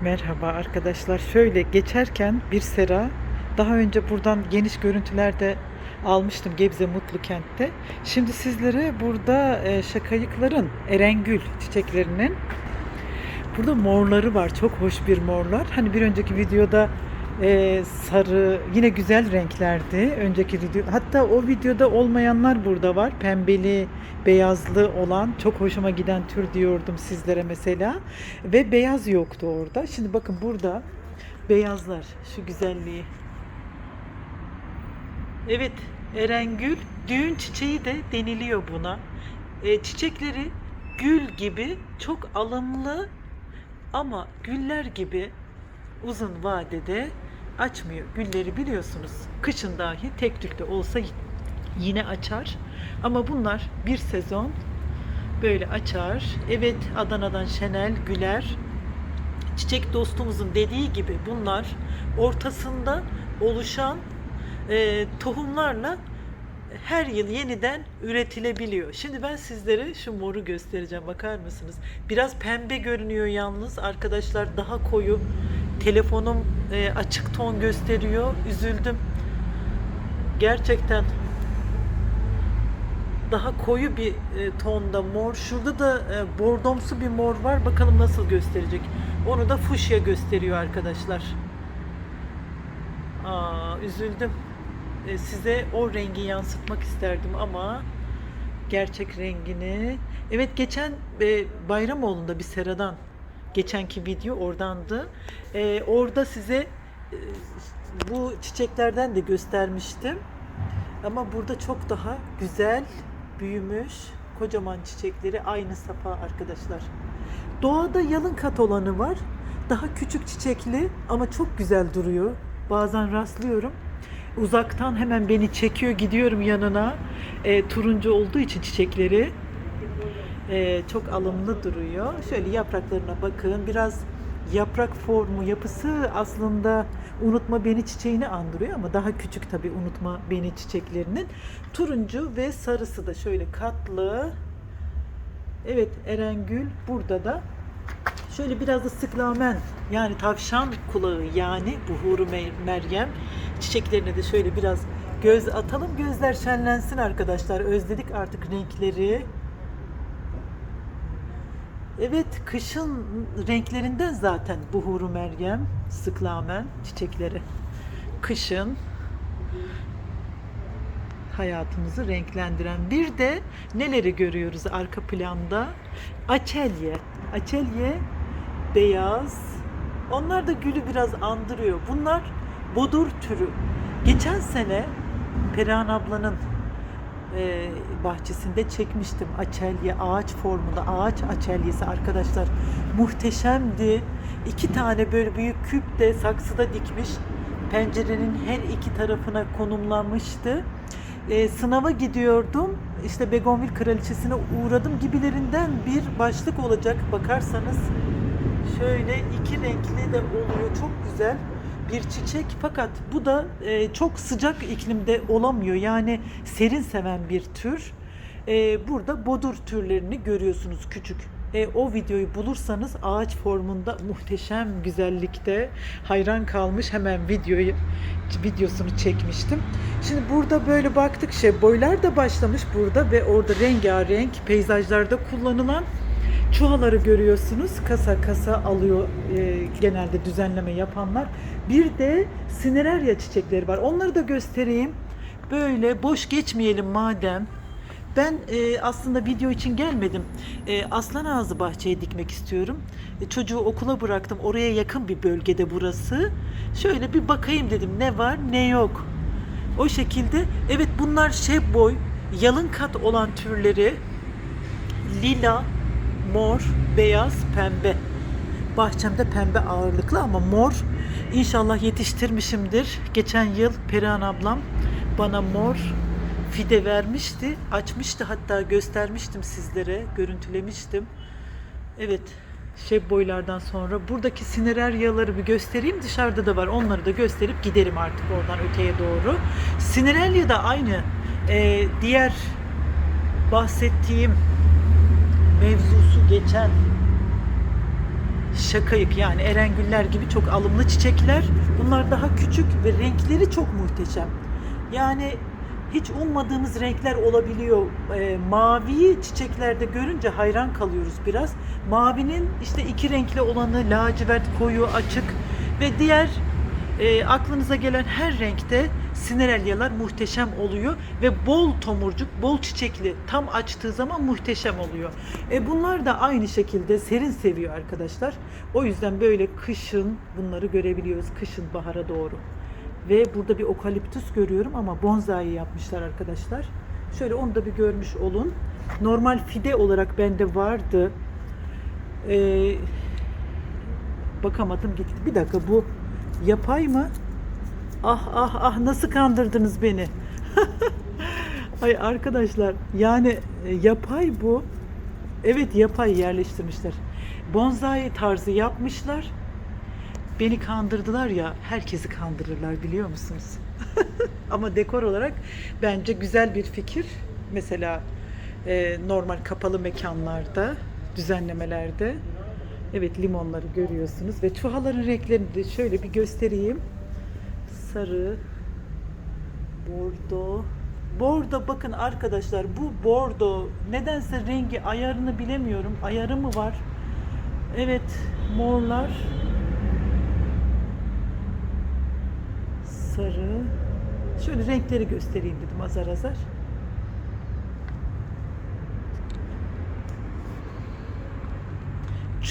Merhaba arkadaşlar. Şöyle geçerken bir sera daha önce buradan geniş görüntülerde almıştım Gebze Mutlu Kent'te. Şimdi sizlere burada e, şakayıkların Erengül çiçeklerinin burada morları var. Çok hoş bir morlar. Hani bir önceki videoda e, sarı yine güzel renklerdi. Önceki video hatta o videoda olmayanlar burada var. Pembeli, beyazlı olan çok hoşuma giden tür diyordum sizlere mesela. Ve beyaz yoktu orada. Şimdi bakın burada beyazlar şu güzelliği. Evet, Erengül düğün çiçeği de deniliyor buna. E, çiçekleri gül gibi çok alımlı ama güller gibi uzun vadede açmıyor. Gülleri biliyorsunuz kışın dahi tek tük de olsa yine açar. Ama bunlar bir sezon böyle açar. Evet Adana'dan Şenel Güler çiçek dostumuzun dediği gibi bunlar ortasında oluşan e, tohumlarla her yıl yeniden üretilebiliyor. Şimdi ben sizlere şu moru göstereceğim. Bakar mısınız? Biraz pembe görünüyor yalnız. Arkadaşlar daha koyu. Telefonum e, açık ton gösteriyor. Üzüldüm. Gerçekten daha koyu bir e, tonda mor. Şurada da e, bordomsu bir mor var. Bakalım nasıl gösterecek. Onu da fuşya gösteriyor arkadaşlar. Aa, üzüldüm. E, size o rengi yansıtmak isterdim ama gerçek rengini. Evet geçen e, Bayramoğlu'nda bir seradan geçenki video oradandı. E, orada size e, bu çiçeklerden de göstermiştim. Ama burada çok daha güzel büyümüş kocaman çiçekleri aynı safa arkadaşlar. Doğada yalın kat olanı var. Daha küçük çiçekli ama çok güzel duruyor. Bazen rastlıyorum. Uzaktan hemen beni çekiyor gidiyorum yanına. E, turuncu olduğu için çiçekleri e, çok alımlı duruyor. Şöyle yapraklarına bakın. Biraz yaprak formu, yapısı aslında unutma beni çiçeğini andırıyor ama daha küçük tabii unutma beni çiçeklerinin. Turuncu ve sarısı da şöyle katlı. Evet Erengül burada da şöyle biraz da sıklamen yani tavşan kulağı yani buhuru Meryem çiçeklerine de şöyle biraz göz atalım. Gözler şenlensin arkadaşlar. Özledik artık renkleri. Evet, kışın renklerinden zaten buhuru Meryem, sıklamen çiçekleri. Kışın hayatımızı renklendiren. Bir de neleri görüyoruz arka planda? Açelye. Açelye beyaz. Onlar da gülü biraz andırıyor. Bunlar bodur türü. Geçen sene Perihan ablanın e, bahçesinde çekmiştim. Açelye ağaç formunda ağaç açelyesi arkadaşlar. Muhteşemdi. İki tane böyle büyük küp de saksıda dikmiş. Pencerenin her iki tarafına konumlanmıştı. E, sınava gidiyordum. İşte Begonvil kraliçesine uğradım. Gibilerinden bir başlık olacak bakarsanız. Şöyle iki renkli de oluyor. Çok güzel bir çiçek fakat bu da e, çok sıcak iklimde olamıyor. Yani serin seven bir tür. E, burada bodur türlerini görüyorsunuz küçük. E, o videoyu bulursanız ağaç formunda muhteşem güzellikte hayran kalmış hemen videoyu videosunu çekmiştim. Şimdi burada böyle baktık şey boylar da başlamış burada ve orada rengarenk peyzajlarda kullanılan çuhaları görüyorsunuz. Kasa kasa alıyor e, genelde düzenleme yapanlar. Bir de sinererya çiçekleri var. Onları da göstereyim. Böyle boş geçmeyelim madem. Ben e, aslında video için gelmedim. E, Aslan Ağzı bahçeye dikmek istiyorum. E, çocuğu okula bıraktım. Oraya yakın bir bölgede burası. Şöyle bir bakayım dedim ne var ne yok. O şekilde evet bunlar şeb boy yalın kat olan türleri lila, mor, beyaz, pembe. Bahçemde pembe ağırlıklı ama mor İnşallah yetiştirmişimdir. Geçen yıl Perihan ablam bana mor fide vermişti. Açmıştı hatta göstermiştim sizlere. Görüntülemiştim. Evet. Şey boylardan sonra buradaki sinereryaları bir göstereyim. Dışarıda da var. Onları da gösterip giderim artık oradan öteye doğru. Sinerelya da aynı. Ee, diğer bahsettiğim mevzusu geçen şakayık yani erengüller gibi çok alımlı çiçekler. Bunlar daha küçük ve renkleri çok muhteşem. Yani hiç ummadığımız renkler olabiliyor. E, maviyi çiçeklerde görünce hayran kalıyoruz biraz. Mavinin işte iki renkli olanı lacivert, koyu, açık ve diğer e, aklınıza gelen her renkte sinerelyalar muhteşem oluyor ve bol tomurcuk, bol çiçekli tam açtığı zaman muhteşem oluyor. E, bunlar da aynı şekilde serin seviyor arkadaşlar. O yüzden böyle kışın bunları görebiliyoruz. Kışın bahara doğru. Ve burada bir okaliptüs görüyorum ama bonsai yapmışlar arkadaşlar. Şöyle onu da bir görmüş olun. Normal fide olarak bende vardı. Ee, bakamadım gitti. Bir dakika bu yapay mı? Ah ah ah nasıl kandırdınız beni? Ay arkadaşlar yani e, yapay bu. Evet yapay yerleştirmişler. Bonsai tarzı yapmışlar. Beni kandırdılar ya, herkesi kandırırlar biliyor musunuz? Ama dekor olarak bence güzel bir fikir. Mesela e, normal kapalı mekanlarda, düzenlemelerde. Evet limonları görüyorsunuz ve çuhaların renklerini de şöyle bir göstereyim. Sarı, bordo. Bordo bakın arkadaşlar bu bordo nedense rengi ayarını bilemiyorum. Ayarı mı var? Evet morlar sarı. Şöyle renkleri göstereyim dedim azar azar.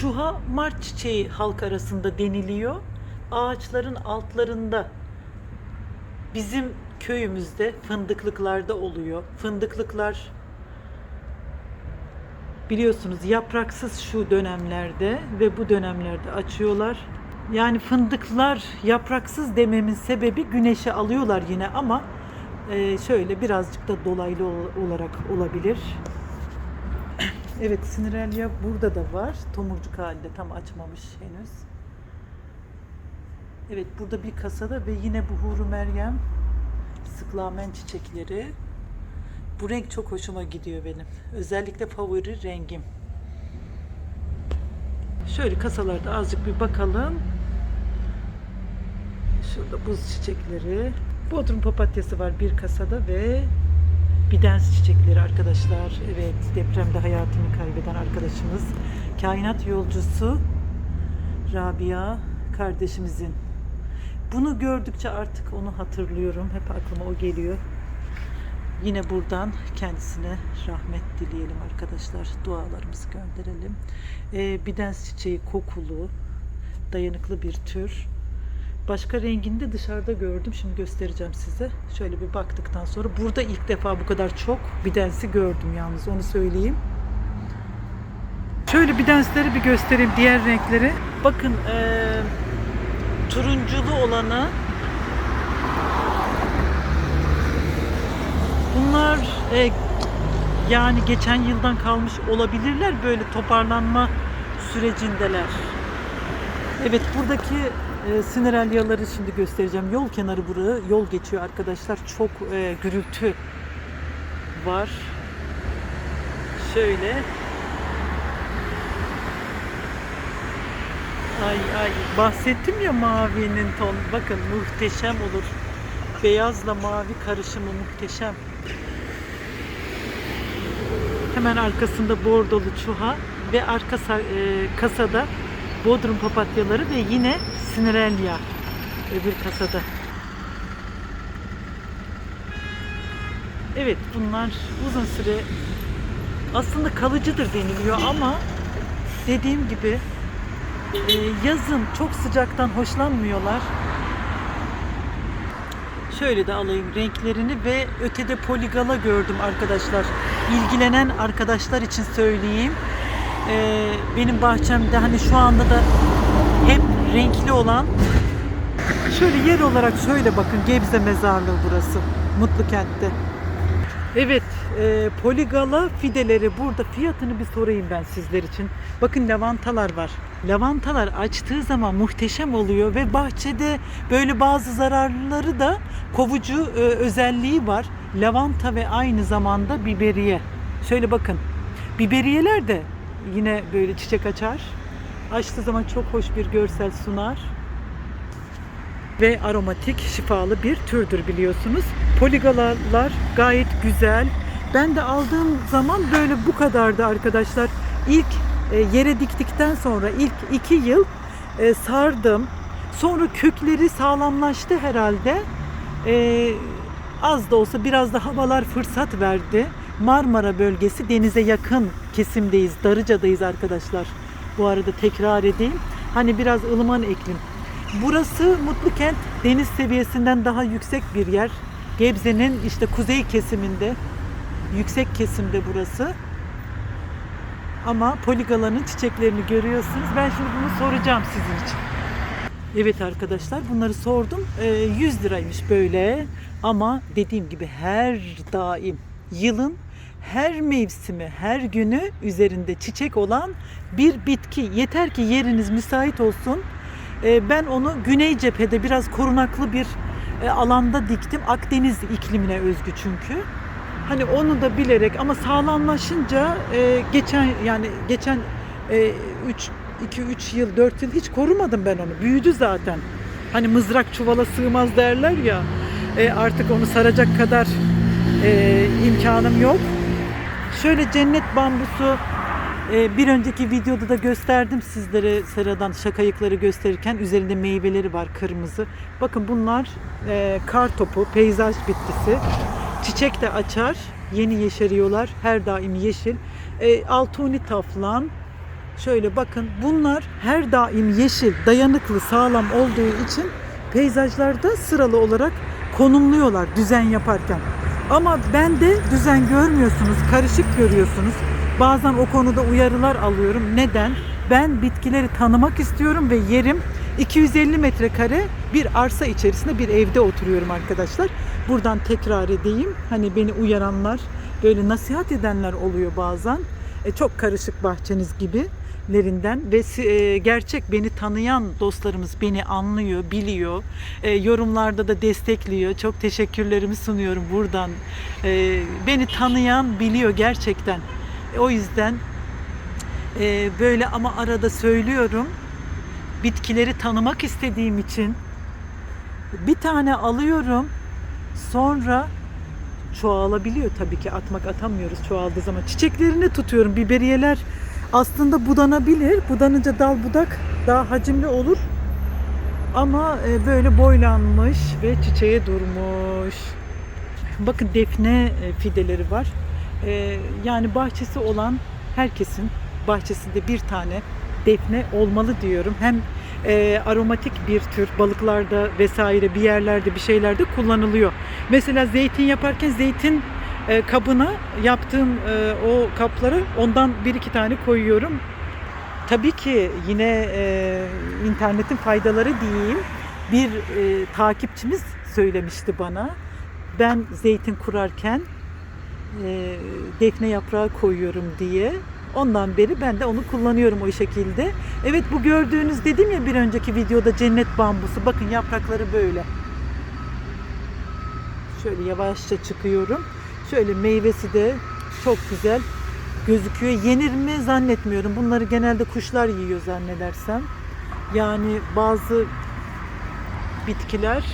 Çuha mart çiçeği halk arasında deniliyor. Ağaçların altlarında bizim köyümüzde fındıklıklarda oluyor. Fındıklıklar biliyorsunuz yapraksız şu dönemlerde ve bu dönemlerde açıyorlar. Yani fındıklar yapraksız dememin sebebi güneşe alıyorlar yine ama e, şöyle birazcık da dolaylı ol- olarak olabilir. Evet sinirelya burada da var. Tomurcuk halinde tam açmamış henüz. Evet burada bir kasada ve yine buhuru meryem sıklamen çiçekleri. Bu renk çok hoşuma gidiyor benim. Özellikle favori rengim. Şöyle kasalarda azıcık bir bakalım. Şurada buz çiçekleri. Bodrum papatyası var bir kasada ve bidens çiçekleri arkadaşlar. Evet depremde hayatını kaybeden arkadaşımız. Kainat yolcusu Rabia kardeşimizin. Bunu gördükçe artık onu hatırlıyorum. Hep aklıma o geliyor. Yine buradan kendisine rahmet dileyelim arkadaşlar. Dualarımızı gönderelim. Ee, bidens çiçeği kokulu, dayanıklı bir tür. Başka rengini de dışarıda gördüm. Şimdi göstereceğim size. Şöyle bir baktıktan sonra. Burada ilk defa bu kadar çok bidensi gördüm yalnız. Onu söyleyeyim. Şöyle bidensleri bir göstereyim. Diğer renkleri. Bakın ee, turunculu olanı Bunlar e, yani geçen yıldan kalmış olabilirler. Böyle toparlanma sürecindeler. Evet buradaki e, sineralyaları şimdi göstereceğim. Yol kenarı burası. Yol geçiyor arkadaşlar. Çok e, gürültü var. Şöyle. Ay ay bahsettim ya mavinin ton. Bakın muhteşem olur. Beyazla mavi karışımı muhteşem. Hemen arkasında bordolu çuha ve arka e, kasada bodrum papatyaları ve yine sinirelya öbür kasada. Evet bunlar uzun süre aslında kalıcıdır deniliyor ama dediğim gibi e, yazın çok sıcaktan hoşlanmıyorlar. Şöyle de alayım renklerini ve ötede poligala gördüm arkadaşlar. İlgilenen arkadaşlar için söyleyeyim. Ee, benim bahçemde hani şu anda da hep renkli olan şöyle yer olarak şöyle bakın Gebze mezarlığı burası. Mutlu kentte. Evet, e, poligala fideleri burada fiyatını bir sorayım ben sizler için. Bakın lavantalar var. Lavantalar açtığı zaman muhteşem oluyor ve bahçede böyle bazı zararlıları da kovucu e, özelliği var. Lavanta ve aynı zamanda biberiye. Şöyle bakın. Biberiyeler de yine böyle çiçek açar. Açtığı zaman çok hoş bir görsel sunar. Ve aromatik, şifalı bir türdür biliyorsunuz. Poligalar gayet güzel. Ben de aldığım zaman böyle bu kadardı arkadaşlar. İlk e, yere diktikten sonra ilk iki yıl e, sardım. Sonra kökleri sağlamlaştı herhalde. E, az da olsa biraz da havalar fırsat verdi. Marmara bölgesi denize yakın kesimdeyiz. Darıca'dayız arkadaşlar. Bu arada tekrar edeyim. Hani biraz ılıman iklim. Burası Mutlu Kent deniz seviyesinden daha yüksek bir yer. Gebze'nin işte kuzey kesiminde yüksek kesimde burası. Ama poligalanın çiçeklerini görüyorsunuz. Ben şimdi bunu soracağım sizin için. Evet arkadaşlar bunları sordum. Ee, 100 liraymış böyle. Ama dediğim gibi her daim yılın her mevsimi, her günü üzerinde çiçek olan bir bitki. Yeter ki yeriniz müsait olsun. Ee, ben onu güney cephede biraz korunaklı bir e, alanda diktim. Akdeniz iklimine özgü çünkü. Hani onu da bilerek ama sağlamlaşınca e, geçen yani geçen 3 2 3 yıl 4 yıl hiç korumadım ben onu. Büyüdü zaten. Hani mızrak çuvala sığmaz derler ya. E, artık onu saracak kadar imkanım yok. Şöyle cennet bambusu e, bir önceki videoda da gösterdim sizlere seradan şakayıkları gösterirken üzerinde meyveleri var kırmızı. Bakın bunlar e, kar topu, peyzaj bitkisi. Çiçek de açar, yeni yeşeriyorlar. Her daim yeşil. E, altuni taflan. Şöyle bakın bunlar her daim yeşil, dayanıklı, sağlam olduğu için peyzajlarda sıralı olarak konumluyorlar düzen yaparken. Ama ben de düzen görmüyorsunuz, karışık görüyorsunuz. Bazen o konuda uyarılar alıyorum. Neden? Ben bitkileri tanımak istiyorum ve yerim 250 metrekare bir arsa içerisinde bir evde oturuyorum arkadaşlar. Buradan tekrar edeyim. Hani beni uyaranlar, böyle nasihat edenler oluyor bazen. E, çok karışık bahçeniz gibi lerinden ve e, gerçek beni tanıyan dostlarımız beni anlıyor, biliyor. E, yorumlarda da destekliyor. Çok teşekkürlerimi sunuyorum buradan. E, beni tanıyan biliyor gerçekten. O yüzden böyle ama arada söylüyorum. Bitkileri tanımak istediğim için bir tane alıyorum. Sonra çoğalabiliyor tabii ki atmak atamıyoruz çoğaldığı zaman. Çiçeklerini tutuyorum. Biberiyeler aslında budanabilir. Budanınca dal budak daha hacimli olur. Ama e, böyle boylanmış ve çiçeğe durmuş. Bakın defne e, fideleri var. E, Yani bahçesi olan herkesin bahçesinde bir tane defne olmalı diyorum. Hem e, aromatik bir tür balıklarda vesaire bir yerlerde bir şeylerde kullanılıyor. Mesela zeytin yaparken zeytin e, kabına yaptığım e, o kaplara ondan bir iki tane koyuyorum. Tabii ki yine e, internetin faydaları diyeyim. Bir e, takipçimiz söylemişti bana. Ben zeytin kurarken e, defne yaprağı koyuyorum diye. Ondan beri ben de onu kullanıyorum o şekilde. Evet bu gördüğünüz dedim ya bir önceki videoda cennet bambusu. Bakın yaprakları böyle. Şöyle yavaşça çıkıyorum. Şöyle meyvesi de çok güzel gözüküyor. Yenir mi zannetmiyorum. Bunları genelde kuşlar yiyor zannedersem. Yani bazı bitkiler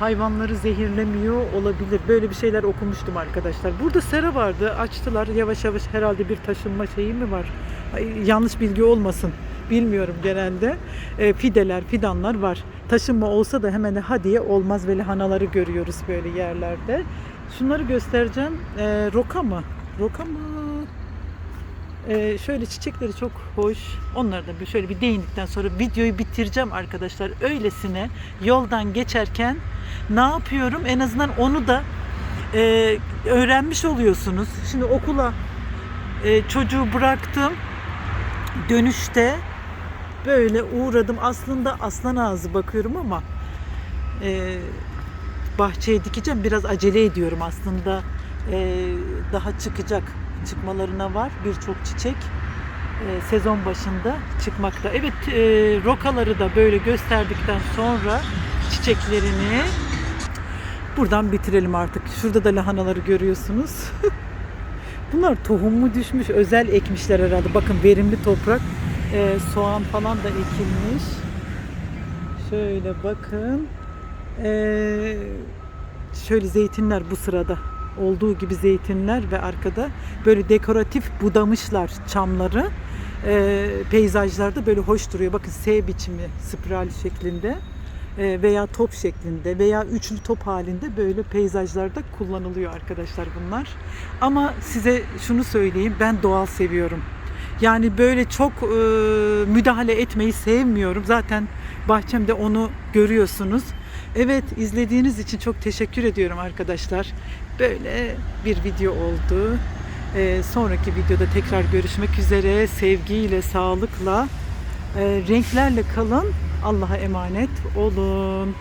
hayvanları zehirlemiyor olabilir. Böyle bir şeyler okumuştum arkadaşlar. Burada sera vardı. Açtılar. Yavaş yavaş herhalde bir taşınma şeyi mi var? Ay, yanlış bilgi olmasın. Bilmiyorum genelde. E, fideler, fidanlar var. Taşınma olsa da hemen hadiye olmaz ve lahanaları görüyoruz böyle yerlerde. Şunları göstereceğim. E, roka mı? Roka mı? Ee, şöyle çiçekleri çok hoş. Onları da bir şöyle bir değindikten sonra videoyu bitireceğim arkadaşlar. Öylesine yoldan geçerken ne yapıyorum? En azından onu da e, öğrenmiş oluyorsunuz. Şimdi okula e, çocuğu bıraktım. Dönüşte böyle uğradım. Aslında aslan ağzı bakıyorum ama e, bahçeye dikeceğim. Biraz acele ediyorum aslında. E, daha çıkacak çıkmalarına var birçok çiçek e, sezon başında çıkmakta. Evet e, rokaları da böyle gösterdikten sonra çiçeklerini buradan bitirelim artık. Şurada da lahanaları görüyorsunuz. Bunlar tohum mu düşmüş özel ekmişler herhalde. Bakın verimli toprak. Ee, soğan falan da ekilmiş. Şöyle bakın. Ee, şöyle zeytinler bu sırada olduğu gibi zeytinler ve arkada böyle dekoratif budamışlar çamları. Ee, peyzajlarda böyle hoş duruyor. Bakın S biçimi spiral şeklinde e, veya top şeklinde veya üçlü top halinde böyle peyzajlarda kullanılıyor arkadaşlar bunlar. Ama size şunu söyleyeyim ben doğal seviyorum. Yani böyle çok e, müdahale etmeyi sevmiyorum. Zaten bahçemde onu görüyorsunuz. Evet izlediğiniz için çok teşekkür ediyorum arkadaşlar. Böyle bir video oldu. E, sonraki videoda tekrar görüşmek üzere. Sevgiyle, sağlıkla, e, renklerle kalın. Allah'a emanet olun.